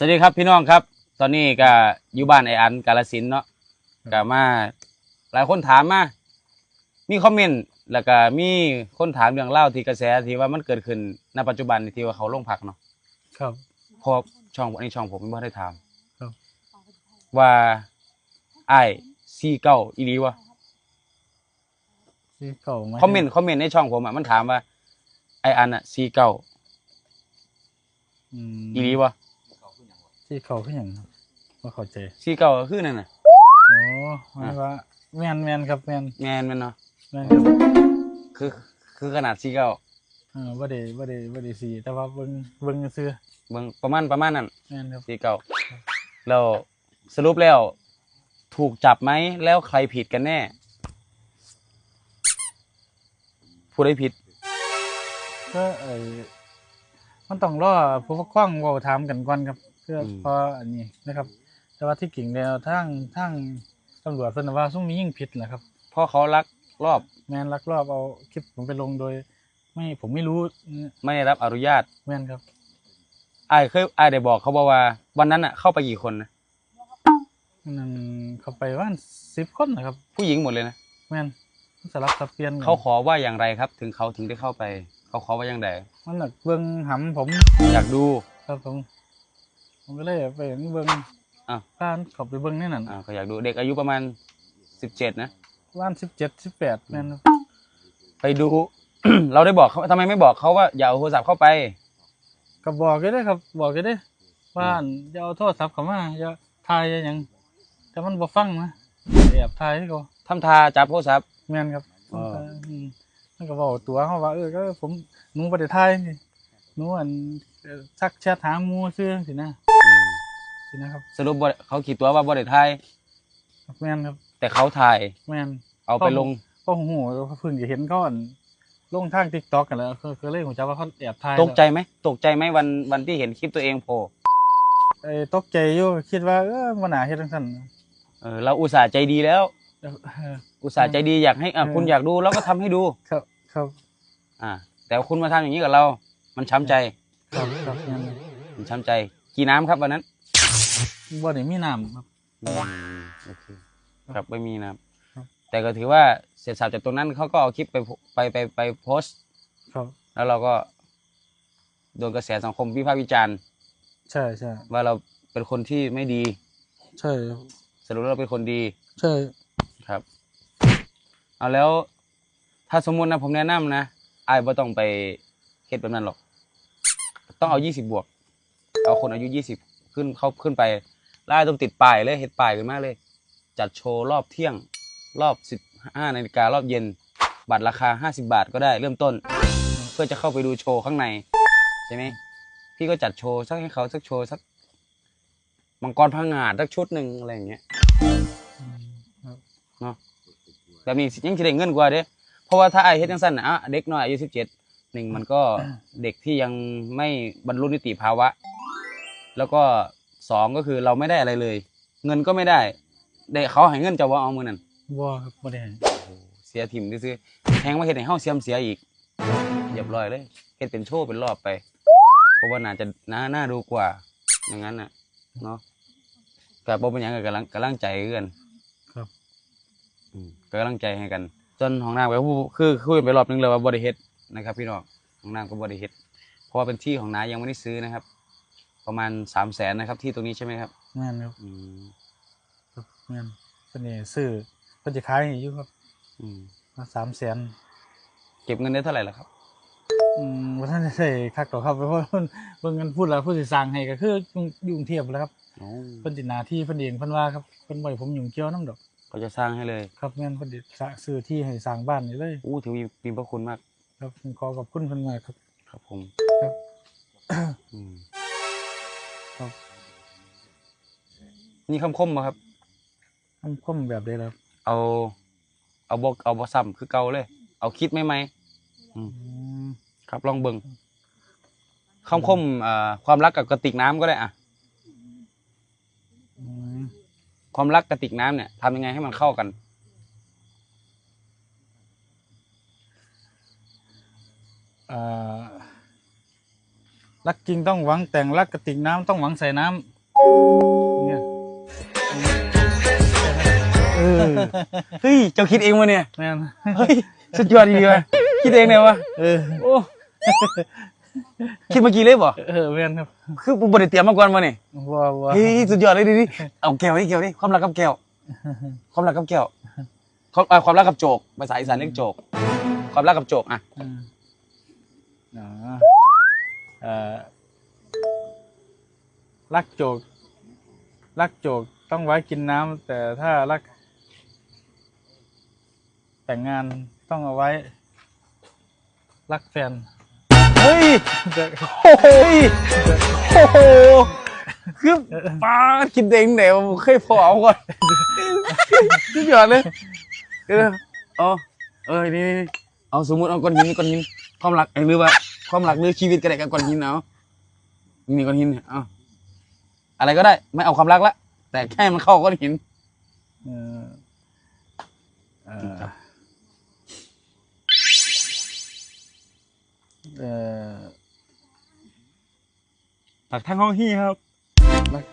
สวัสดีครับพี่น้องครับ ตอนนี้ก็อยู่บ้านไออันกาลสินธุ์เนาะก็มา หลายคนถามมามีคอมเมนต์แล้วก็มีคนถามเรื่องเล่าวที่กระแสที่ว่ามันเกิดขึ้นณปัจจุบันนี่ที่ว่าเขาลงพักเนาะครับเพราะช่องอันนี้ช่องผมไม่ได้ถามครับ ว่าไอ้ซีเก้าอีหลีวะที่เก่าไหคอมเมนต์คอมเมนต์ในช่องผมอะมันถามว่าไออันอะซีเก้าอืมอีหลีวะ ที่เก่าขึ้นอหย่างครับว่าเข้าใจซีเก้าก็คือนั่นน่ะโอ้หมายว่าแมนแมนครับแมนแมนแมันเนาะแมนครับคือคือขนาดซีเก้าเออบ่ได้บ่ได้บ่ได้สีแต่ว่าเบิ่งเบิ่งซื่อเบิ่งประมาณประมาณนั้นแมนครับสีเก่าแล้วสรุปแล้ว ถูกจับไหมแล้วใครผิดกันแน่ผู้ใดผิด ก็ไอ้มันต้องรอผู้ปกครองเว้าถามกันก่อนครับ เพื่ออืมพออันนี้นะครับ แต่ว่าที่กิ่งแล้วทางทางตำรวจเพิ่นว่าซุ่มนี้ยิ่งผิดนะครับเพราะเขาลักรอบแมนลักลอบเอาคลิปผมไปลงโดย ไม่ผมไม่รู้ไม่ได้รับอนุญาตแมนครับไอ้ายเคยไอ้ายได้บอกเขาบอกว่า วันนั้นอะเข้าไปกี่คนนะนั่นเขาไปว่านสิบคนนะครับ ผู้หญิงหมดเลยนะแม่นสลับสับเปลี่ยนกันเขาขอว่าอย่างไรครับ ถึงเขาถึงได้เข้าไป เขาขอว่าอย่างไรมันหนักเบิ้งหำผมอยากดูครับผม ผมก็เลยไปเบิ้งอ้าวบ้านเขาไปเบิ้งนี่นั่นอ่าเขาอยากดูเด็กอายุประมาณสิบเจ็ดนะบ้านสิบเจ็ดสิบแปดแม่นครับไปดู เราได้บอกเขาทำไมไม่บอกเขาว่าอย่าเอาโทรศัพท์เข้าไป ก็บอกกันได้อครับ บอกกันได้อว่าอย่าเอาโทรศัพท์เข้ามาอย่าถ่ายอย่าหยังแต่มันบ่ฟังนะแอบถ่ายให้เขาทำทาจับโทรศัพท์ แม่นครับอ๋อ มมันก็บอกตัวเขาว่าเออก็ผมหนูบ่ได้ถ่ายนี่หนูอันเอ่อซักแชทหาหมู่ซื่อสินะอืม สินะครับสรุปบ่เขาขีดตัวว่าบ่ได้ถ่าย ครับแม่นครับแต่เขาถ่าย แม่นเอาไปลงก็หูเพิ่งจะเห็นเขาอันลงทางติ๊กต็อกกันแล้วคือคือเลยผมจำว่าเขาแอบถ่ายตกใจไหม ตกใจไหมวันวันที่เห็นคลิปตัวเองโผล่ไอ้ตกใจอยู่คิดว่าเออมันหนาเฮ็ดจังซั่นเออเราอุตส่าห์ใจดีแล้ว เออเออ อุตส่าห์ใจดีอยากให้อะเออ คุณอยากดูเราก็ทำให้ดู ครับครับอ่า แต่คุณมาทำอย่างนี้กับเรา มันช้ำใจ ครับครับงั้นมันช้ำใจ กี่น้ำครับวันนั้น บ่ได้มีน้ำครับ อืมโอเคครับไม่มีนะครับ ครับ แต่ก็ถือว่าเสร็จสับจากตรงนั้นเขาก็เอาคลิปไปโพไปไปไปโพสต์ ครับ แล้วเราก็โดนกระแสสังคมวิพากษ์วิจารณ์ ใช่ใช่ว่าเราเป็นคนที่ไม่ดี ใช่ครับสรุปแล้วเราเป็นคนดีใช่ครับ เอาแล้ว ถ้าสมมุตินะผมแนะนำนะไอ้ายบ่ต้องไปเฮ็ดแบบนั้นหรอก ต้องเอายี่สิบบวก เอาคนอายุยี่สิบ ขึ้นเขาขึ้นไปแล้วอ้ายต้องติดป้ายเลยเฮ็ดป้ายขึ้นมาเลย จัดโชว์รอบเที่ยงรอบสิบห้านาฬิการอบเย็น บัตรราคาห้าสิบาทก็ได้เริ่มต้น เพื่อจะเข้าไปดูโชว์ข้างในใช่ไหมพี่ก็จัดโชว์สักให้เขาสักโชว์สักมังกรพังงาดสักชุดหนึ่งอะไรอย่างเงี้ยอืมครับเนาะแบบนี้สิยังสิได้เงินกว่าเด้เพราะว่าถ้าไอเฮ็ดจังซั่นน่ะอะเด็กน้อยอายุสิบเจ็ดหนึ่งมันก็เด็กที่ยังไม่บรรลุนิติภาวะ แล้วก็สองก็คือเราไม่ได้อะไรเลย เงินก็ไม่ได้เด็กเขาให้เงินจะว่าเอามือนั่นบ่ครับบ่ได้ให้เสียถิ่มซื้อๆแพงมาเฮ็ดให้เฮาเสียมเสียอีกเรียบร้อยเลยเฮ็ดเป็นโชว์เป็นรอบไปเพราะว่าน่าจะน่าน่าดูกว่า อย่างนั้นน่ะเนาะแต่บ่เป็นหยังก็กำลังกำลังใจเอื้อนครับอืมก็กำลังใจให้กัน จนของน้ำก็ผู้คือคุยไปรอบนึงเลยว่าบริเฮ็ดนะครับ พี่น้องของน้ำก็บริเฮ็ดเพราะว่าเป็นที่ของน้ายังไม่ได้ซื้อนะครับ ประมาณสามแสนนะครับที่ตรงนี้ใช่ไหมครับแม่นครับอืมครับแม่นเพิ่นนี่ซื้อเพิ่นจะขายให้อยู่ครับอืม300,000เก็บเงินได้เท่าไหร่แล้วครับ อืมบ่ทันได้ใช้คักดอกครับเพราะว่าเพิ่นเบิ่งกันพูดแล้วผู้สิสร้างให้ก็คืออยู่กรุงเทพฯแหล้วครับโอ้เพิ่นติหน้าที่เพิ่นเองเพิ่นว่าครับเพิ่นบ่ให้ผมยุ่งเกี่ยวนํดอก ก็จะสร้างให้เลยครับแม่นเพิ่นสิสร้างซื้อที่ให้สร้างบ้านนี่เลย อู้ถือมีมีพระคุณมาก ครับผมขอขอบคุณเพิ่นมากครับ ครับผม ครับ อืม นี่คำคมมาครับ คำคมแบบใดล่ะครับ เอา เอาบกเอาบซ้ำคือเก่าเลย เอาคิดไหมไหมอืมอืมครับลองเบิ่งคำคมอ่าความรักกับกระติกน้ำก็ได้อะอืมความรักกระติกน้ำเนี่ยทำยังไงให้มันเข้ากันอ่ารักจริงต้องหวังแต่งรักกระติกน้ำต้องหวังใส่น้ำ ออเฮ้ยเจ้าคิดเองวะเนี่ยแม่นเฮ้ยสุดยอดดีเลยคิดเองเนี่ยวะเออโอ้คิดเมื่อกี้เลยบ่เออแม่นครับคือผมบ่ได้เตรียมมาก่อนมาเนี่ยว้าวว้าวเฮ้ยสุดยอดเลยดิดิเอาแก้วนี่แก้วนี่ความรักกับแก้วความรักกับแก้วความเอ่อความรักกับโจกภาษาอีสานเรียกโจก ความรักกับโจกอะอืมอ๋อเอ่อรักโจก รักโจกต้องไว้กินน้ำแต่ถ้ารัก แต่งงานต้องเอาไว้ รักแฟน เฮ้ยแต่โอ้โหโอ้โหคือป้าดคิดเองเดี๋ยวเคยพอเอาก่อนสุดยอดเลยเออเอาเออนี่นี่เอาสมมติเอาก้อนหินก้อนหินความรักเอ้ยหรือว่าความรักหรือชีวิตก็ได้กับก้อนหินเอานี่ก้อนหินเอาอะไรก็ได้ ไม่เอาความรักละแต่แค่มันเข้าก้อนหินเอ่อ เอ่อเอ่อหลักทางห้องฮี่ครับรัก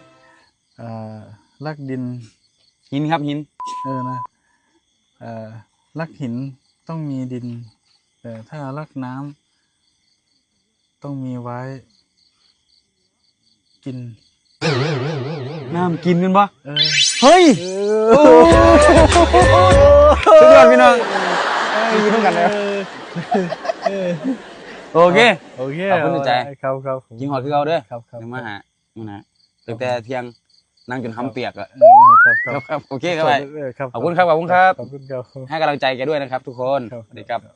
เอ่อรักดิน หินครับหิน เออนะเอ่อรักหินต้องมีดิน แต่ถ้ารักน้ำต้องมีไว้ กิน น้ำกินกันปะเออ เฮ้ยสุดยอดพี่น้องเอ้ยยิ้มกันเลย โอเค โอเคขอบคุณใจครับครับผมยิงหอดคือเขาเด้อครับครับเดี๋ยวมาหามาหาตั้งแต่เที่ยงนั่งจนห้ำเปียกอะเออครับคครัรับบครับโอเคครับไปเออครับขอบคุณครับขอบคุณครับขอบคุณครับให้กำลังใจแกด้วยนะครับ ทุกคนครับสวัสดีครับครับ